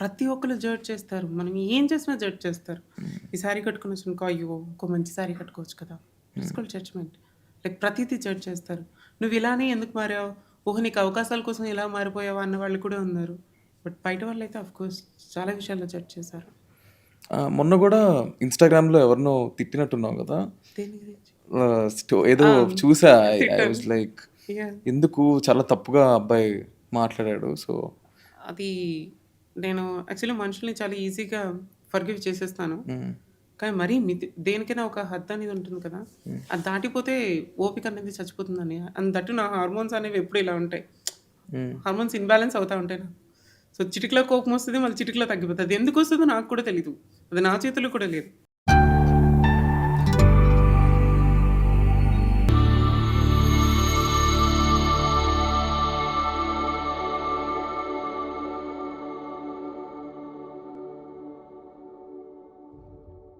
ప్రతి ఒక్కరు జడ్జ్ చేస్తారు. మనం ఏం చేసినా జడ్జ్ చేస్తారు. ఈ సారీ కట్టుకొని వచ్చినాకో అయ్యో! ఇంకో మంచి సారీ కట్టుకోవచ్చు కదా! Called judgement. లైక్ ప్రతీదీ జడ్జ్ చేస్తారు. నువ్వు ఇలానే ఎందుకు మారావు? ఓహో! నీకు అవకాశాల కోసం ఇలా మారిపోయావా అన్న వాళ్ళు కూడా ఉన్నారు. బట్ బయట వాళ్ళైతే ఆఫ్‌కోర్స్ చాలా విషయాల్లో జడ్జ్ చేశారు. మొన్న గూడా ఇన్‌స్టాగ్రామ్‌లో ఎవరినో తిట్టినట్టున్నావు స్టో ఏదో! చూసా. ఐ. Was like! ఎందుకు చాలా తప్పుగా అబ్బాయి మాట్లాడాడు. సో అది నేను యాక్చువల్లీ మనుషుల్ని చాలా ఈజీగా ఫర్‌గివ్ చేసేస్తాను. హ్మ్. కానీ మరీ మితి దేనికైనా ఒక హద్దు అనేది ఉంటుంది కదా! హ్మ్. అది దాటిపోతే ఓపిక అనేది చచ్చిపోతుందని. అండ్ దట్ నా హార్మోన్స్ అనేవి ఎప్పుడు ఇలా ఉంటాయి. హ్మ్. హార్మోన్స్ ఇన్‌బాలెన్స్ అవుతా ఉంటాయి నాకు. సో, చిటికలో కోపం వస్తది. మళ్ళీ చిటికలో తగ్గిపోతది. అది ఎందుకు వస్తదో నాకు కూడా తెలీదు. అది నా చేతుల్లో కూడా లేదు.